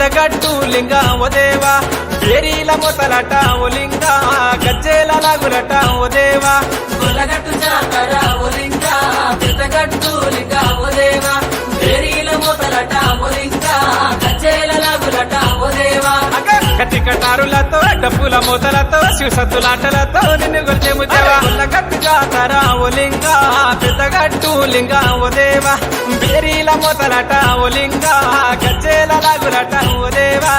లింగ ఓ దేవా. ఏరీల మొతలట ఓ లింగ గజ్జేల లాగులట ఓ దేవా. గొల్లగట్టు జాతర ఒలింగ పెద్దగట్టు లింగ ఒదేవా ఏరీల మొదలట ఒలింగ కచ్చేల లగులట ఒదేవా అక్క గట్టి కటారులతో డప్పుల మూతలతో శివసత్తులాటలతో నిన్ను గొలిచేము దేవా గట్టు జాతర ఓ పెద్దగట్టు లింగ ఓ దేవా బేరీల మొదలట ఓ లింగ గజ్జేల లాగులట ఓ దేవా